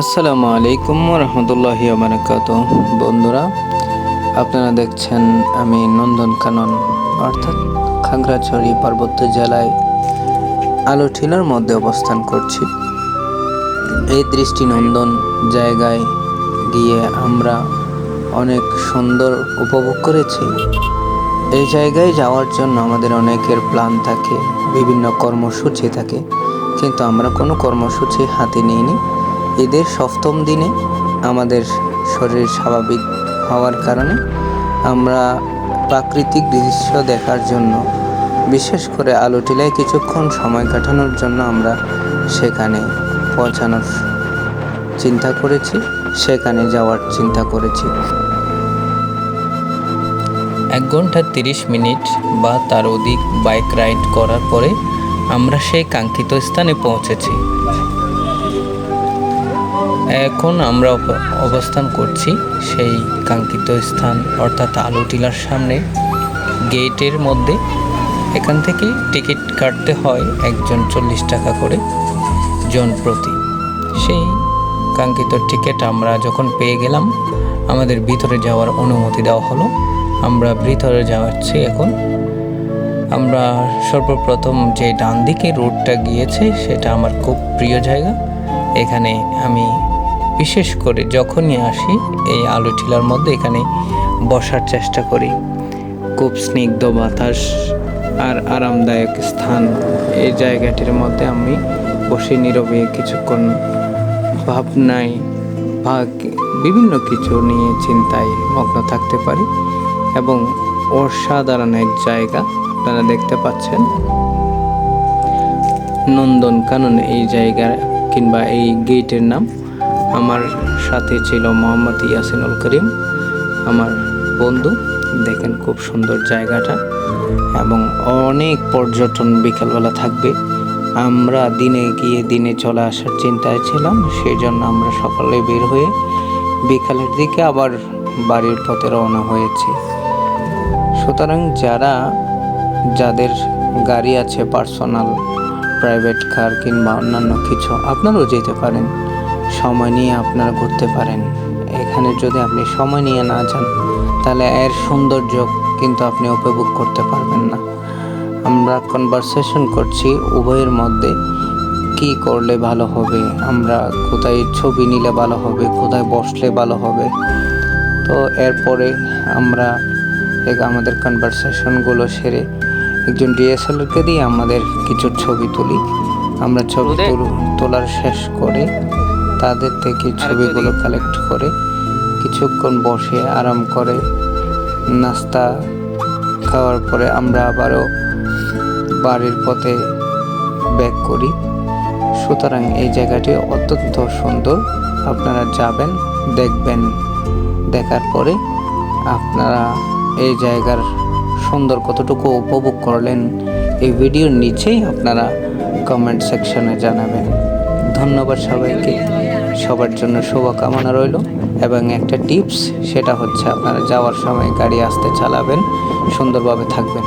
আসসালামু আলাইকুম রহমতুল্লাহি বারাকাত বন্ধুরা, আপনারা দেখছেন আমি নন্দনকানন, অর্থাৎ খাগড়াছড়ি পার্বত্য জেলায় আলোঠিলার মধ্যে অবস্থান করছি। এই দৃষ্টিনন্দন জায়গায় গিয়ে আমরা অনেক সুন্দর উপভোগ করেছি। এই জায়গায় যাওয়ার জন্য আমাদের অনেকের প্ল্যান থাকে, বিভিন্ন কর্মসূচি থাকে, কিন্তু আমরা কোনো কর্মসূচি হাতে নিইনি। ঈদের সপ্তম দিনে আমাদের শরীর স্বাভাবিক হওয়ার কারণে আমরা প্রাকৃতিক দৃশ্য দেখার জন্য, বিশেষ করে আলোটিলায় কিছুক্ষণ সময় কাটানোর জন্য আমরা সেখানে পৌঁছানোর চিন্তা করেছি, সেখানে যাওয়ার চিন্তা করেছি। এক ঘণ্টা তিরিশ মিনিট বা তার অধিক বাইক রাইড করার পরে আমরা সেই কাঙ্ক্ষিত স্থানে পৌঁছেছি। এখন আমরা অব- অবস্থান করছি সেই কাঙ্ক্ষিত স্থান, অর্থাৎ আলু টিলার সামনে। গেটের মধ্যে এখান থেকে টিকিট কাটতে হয় একজন চল্লিশ টাকা করে জন প্রতি। সেই কাঙ্ক্ষিত টিকিট আমরা যখন পেয়ে গেলাম, আমাদের ভিতরে যাওয়ার অনুমতি দেওয়া হলো। আমরা ভিতরে যাওয়াচ্ছি এখন। আমরা সর্বপ্রথম যে ডান দিকে রোডটা গিয়েছে, সেটা আমার খুব প্রিয় জায়গা। এখানে আমি বিশেষ করে যখনই আসি, এই আলু টিলার মধ্যে এখানে বসার চেষ্টা করি। খুব স্নিগ্ধ বাতাস আর আরামদায়ক স্থান। এই জায়গাটির মধ্যে আমি বসে নীরবে কিছুক্ষণ ভাবনায় বা বিভিন্ন কিছু নিয়ে চিন্তায় মগ্ন থাকতে পারি এবং অসাধারণ এক জায়গা আপনারা দেখতে পাচ্ছেন। নন্দনকানন এই জায়গা কিংবা এই গেটের নাম আমার সাথে ছিল মোহাম্মদ ইয়াসিনুল করিম। আমার বন্ধু, দেখেন খুব সুন্দর জায়গাটা এবং অনেক পর্যটন বিকালবেলা থাকবে। আমরা দিনে গিয়ে দিনে চলে আসার চিন্তায় ছিলাম সেই জন্য আমরা সকালে বের হয়ে বিকালের দিকে আবার বাড়ির পথে রওনা হয়েছি। সুতরাং যারা, যাদের গাড়ি আছে পার্সোনাল প্রাইভেট কার কিংবা অন্যান্য কিছু আপনারাও যেতে পারেন। সময় নিয়ে আপনারা ঘুরতে পারেন। এখানে যদি আপনি সময় নিয়ে না যান, তাহলে এর সৌন্দর্য কিন্তু আপনি উপভোগ করতে পারবেন না। আমরা কনভারসেশন করছি উভয়ের মধ্যে, কি করলে ভালো হবে? আমরা কোথায় ছবি নিলে ভালো হবে? কোথায় বসলে ভালো হবে? তো এরপরে আমরা আমাদের কনভারসেশনগুলো সেরে একজন ডিএসএলআরকে দিয়ে আমাদের কিছু ছবি তুলি। আমরা ছবি তোলার শেষ করে। তাদের থেকে ছবিগুলো কালেক্ট করে কিছুক্ষণ বসে আরাম করে নাস্তা খাওয়ার পরে আমরা আবারও বাড়ির পথে ব্যাক করি। সুতরাং এই জায়গাটি অত্যন্ত সুন্দর। আপনারা যাবেন দেখবেন দেখার পরে আপনারা এই জায়গার সুন্দর কতটুকু উপভোগ করলেন এই ভিডিওর নিচেই আপনারা কমেন্ট সেকশনে জানাবেন। ধন্যবাদ সবাইকে। সবার জন্য শুভকামনা রইল এবং একটা টিপস সেটা হচ্ছে আপনারা যাওয়ার সময় গাড়ি আসতে চালাবেন, সুন্দরভাবে থাকবেন।